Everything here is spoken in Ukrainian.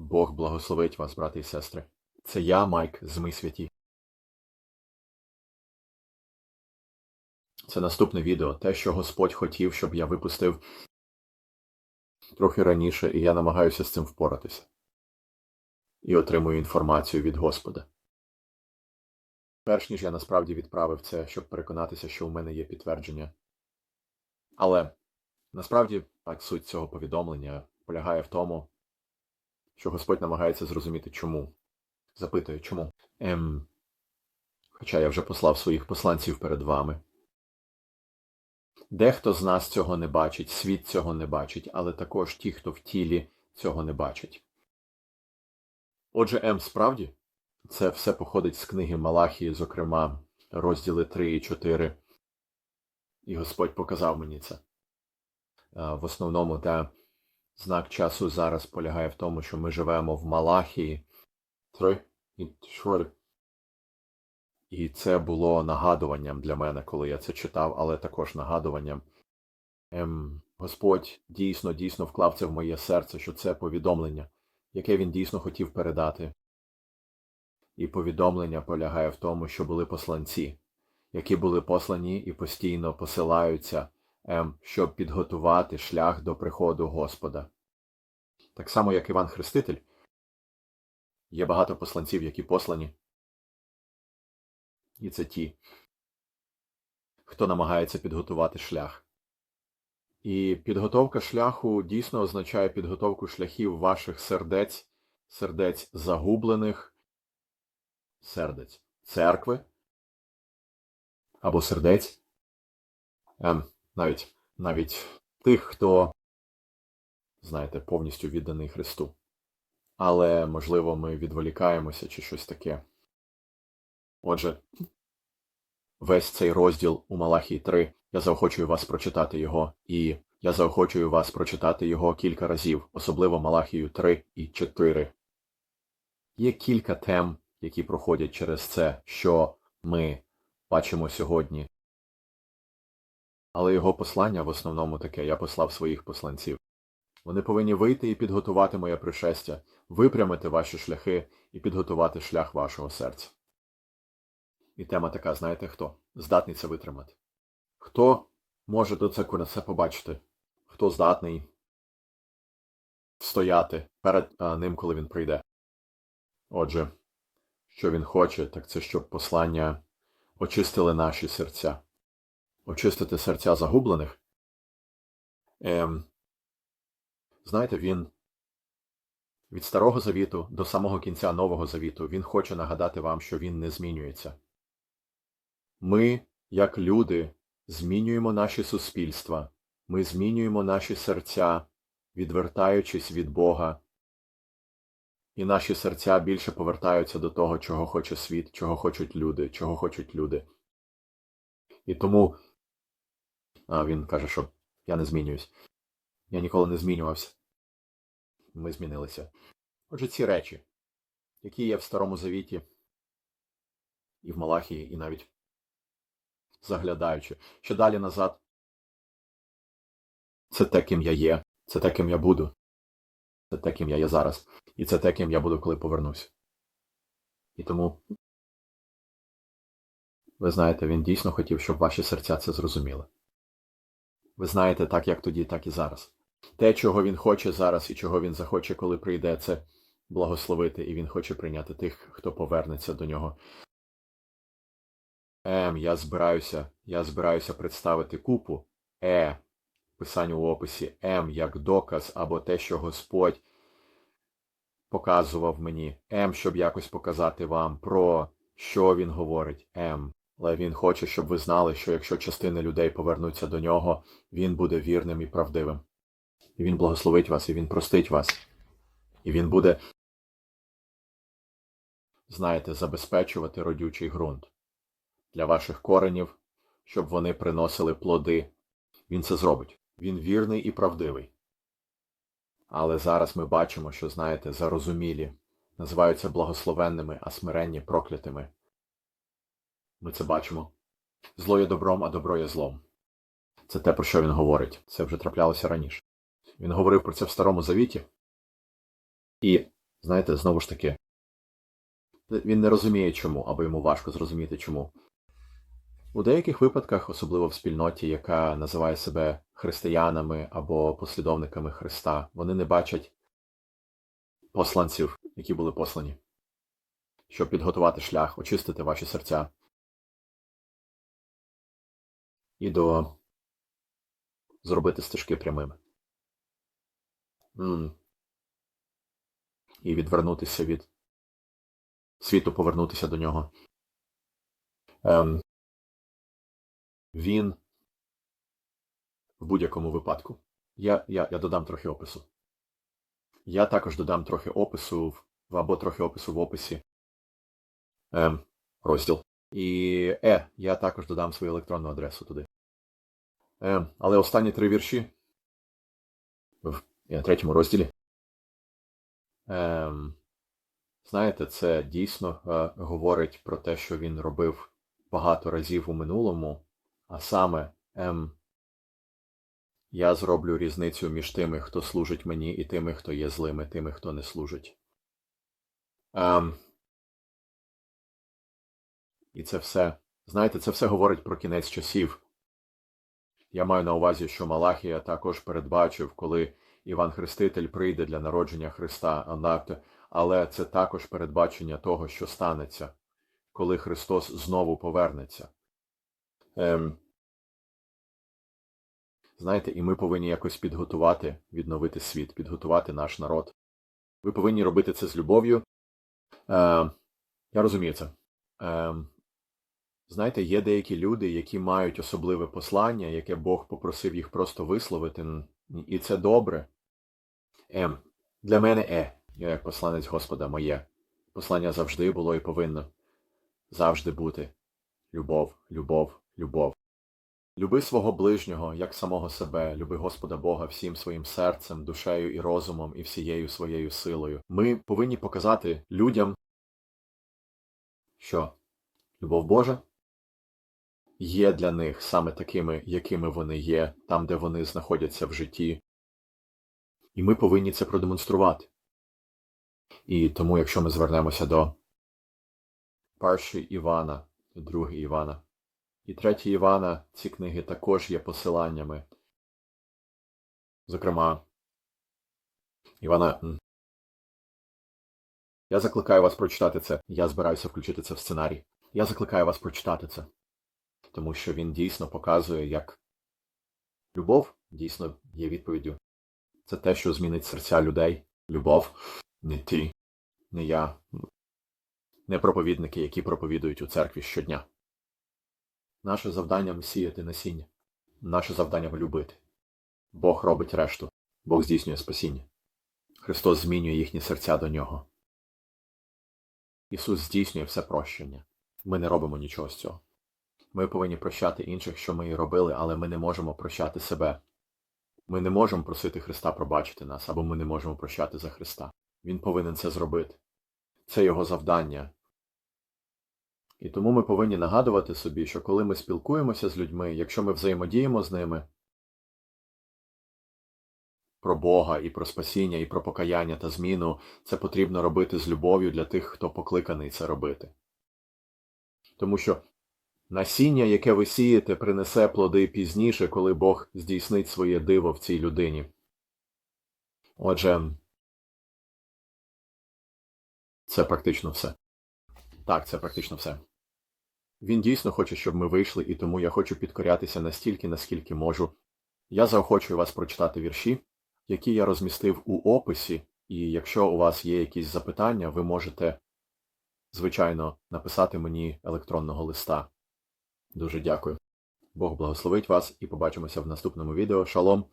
Бог благословить вас, брати і сестри. Це я, Майк, з Ми святі. Це наступне відео, те, що Господь хотів, щоб я випустив трохи раніше, і я намагаюся з цим впоратися. І отримую інформацію від Господа. Перш ніж я насправді відправив це, щоб переконатися, що у мене є підтвердження. Але насправді так, суть цього повідомлення полягає в тому, що Господь намагається зрозуміти чому. Запитує, чому. Ем, хоча я вже послав своїх посланців перед вами. Дехто з нас цього не бачить, світ цього не бачить, але також ті, хто в тілі, цього не бачать. Отже, М справді, це все походить з книги Малахії, зокрема, розділи 3 і 4. І Господь показав мені це. В основному, та знак часу зараз полягає в тому, що ми живемо в Малахії 3 і 4. І це було нагадуванням для мене, коли я це читав, але також нагадуванням. Ем, Господь дійсно, дійсно вклав це в моє серце, що це повідомлення, яке він дійсно хотів передати. І повідомлення полягає в тому, що були посланці, які були послані і постійно посилаються, ем, щоб підготувати шлях до приходу Господа. Так само, як Іван Хреститель, є багато посланців, які послані. І це ті, хто намагається підготувати шлях. І підготовка шляху дійсно означає підготовку шляхів ваших сердець, сердець загублених, сердець церкви або сердець, ем, навіть, навіть тих, хто, знаєте, повністю відданий Христу. Але, можливо, ми відволікаємося чи щось таке. Отже, весь цей розділ у Малахії 3, я заохочую вас прочитати його, і я заохочую вас прочитати його кілька разів, особливо Малахію 3 і 4. Є кілька тем, які проходять через це, що ми бачимо сьогодні. Але його послання в основному таке я послав своїх посланців. Вони повинні вийти і підготувати моє пришестя, випрямити ваші шляхи і підготувати шлях вашого серця. І тема така, знаєте хто? Здатний це витримати. Хто може до на це побачити? Хто здатний стояти перед а, ним, коли він прийде? Отже, що він хоче, так це щоб послання очистили наші серця. Очистити серця загублених. Ем, знаєте, він від Старого Завіту до самого кінця Нового Завіту він хоче нагадати вам, що він не змінюється. Ми, як люди, змінюємо наші суспільства, ми змінюємо наші серця, відвертаючись від Бога, і наші серця більше повертаються до того, чого хоче світ, чого хочуть люди, чого хочуть люди. І тому а, він каже, що я не змінююсь. Я ніколи не змінювався. Ми змінилися. Отже, ці речі, які є в Старому Завіті, і в Малахії, і навіть заглядаючи. Що далі назад. Це те, ким я є, це те, ким я буду. Це те, ким я є зараз. І це те, ким я буду, коли повернусь. І тому, ви знаєте, він дійсно хотів, щоб ваші серця це зрозуміли. Ви знаєте, так як тоді, так і зараз. Те, чого він хоче зараз і чого він захоче, коли прийде, це благословити, і він хоче прийняти тих, хто повернеться до нього. Ем, я збираюся, я збираюся представити купу Е, писання у описі М як доказ або те, що Господь показував мені, М, щоб якось показати вам про що він говорить, М. Але він хоче, щоб ви знали, що якщо частина людей повернуться до нього, він буде вірним і правдивим. І він благословить вас, і він простить вас. І він буде, знаєте, забезпечувати родючий ґрунт для ваших коренів, щоб вони приносили плоди. Він це зробить. Він вірний і правдивий. Але зараз ми бачимо, що, знаєте, зарозумілі називаються благословенними, а смиренні проклятими. Ми це бачимо. Зло є добром, а добро є злом. Це те, про що він говорить. Це вже траплялося раніше. Він говорив про це в Старому Завіті. І Знаєте, знову ж таки, він не розуміє чому, або йому важко зрозуміти чому. У деяких випадках, особливо в спільноті, яка називає себе християнами або послідовниками Христа, вони не бачать посланців, які були послані, щоб підготувати шлях, очистити ваші серця і до зробити стежки прямими. І відвернутися від світу, повернутися до нього. Ем, він в будь-якому випадку. Я, я, я додам трохи опису. Я також додам трохи опису в, або трохи опису в описі ем, розділ. І е, я також додам свою електронну адресу туди. Ем, але останні три вірші в е, третьому розділі. Ем, знаєте, це дійсно е, говорить про те, що він робив багато разів у минулому, а саме ем, я зроблю різницю між тими, хто служить мені, і тими, хто є злими, тими, хто не служить. Ем, і це все, знаєте, це все говорить про кінець часів. Я маю на увазі, що Малахія також передбачив, коли Іван Хреститель прийде для народження Христа, але це також передбачення того, що станеться, коли Христос знову повернеться. Ем, знаєте, і ми повинні якось підготувати, відновити світ, підготувати наш народ. Ви повинні робити це з любов'ю. Е, я розумію це. Е, знаєте, є деякі люди, які мають особливе послання, яке Бог попросив їх просто висловити, і це добре. Е, для мене е, я як посланець Господа моє. Послання завжди було і повинно завжди бути. Любов, любов, любов. Люби свого ближнього, як самого себе, люби Господа Бога всім своїм серцем, душею і розумом, і всією своєю силою. Ми повинні показати людям, що любов Божа є для них саме такими, якими вони є, там, де вони знаходяться в житті. І ми повинні це продемонструвати. І тому, якщо ми звернемося до першої Івана, другої Івана, і третій Івана, ці книги також є посиланнями. Зокрема, Івана. Я закликаю вас прочитати це. Я збираюся включити це в сценарій. Я закликаю вас прочитати це. Тому що він дійсно показує, як любов дійсно є відповіддю. Це те, що змінить серця людей. Любов, не ти, не я, не проповідники, які проповідують у церкві щодня. Наше завдання сіяти насіння. Наше завдання любити. Бог робить решту. Бог здійснює спасіння. Христос змінює їхні серця до нього. Ісус здійснює все прощення. Ми не робимо нічого з цього. Ми повинні прощати інших, що ми і робили, але ми не можемо прощати себе. Ми не можемо просити Христа пробачити нас, або ми не можемо прощати за Христа. Він повинен це зробити. Це його завдання. І тому ми повинні нагадувати собі, що коли ми спілкуємося з людьми, якщо ми взаємодіємо з ними про Бога і про спасіння, і про покаяння та зміну, це потрібно робити з любов'ю для тих, хто покликаний це робити. Тому що насіння, яке ви сієте, принесе плоди пізніше, коли Бог здійснить своє диво в цій людині. Отже, це практично все. Так, це практично все. Він дійсно хоче, щоб ми вийшли, і тому я хочу підкорятися настільки, наскільки можу. Я заохочую вас прочитати вірші, які я розмістив у описі, і якщо у вас є якісь запитання, ви можете, звичайно, написати мені електронного листа. Дуже дякую. Бог благословить вас і побачимося в наступному відео. Шалом!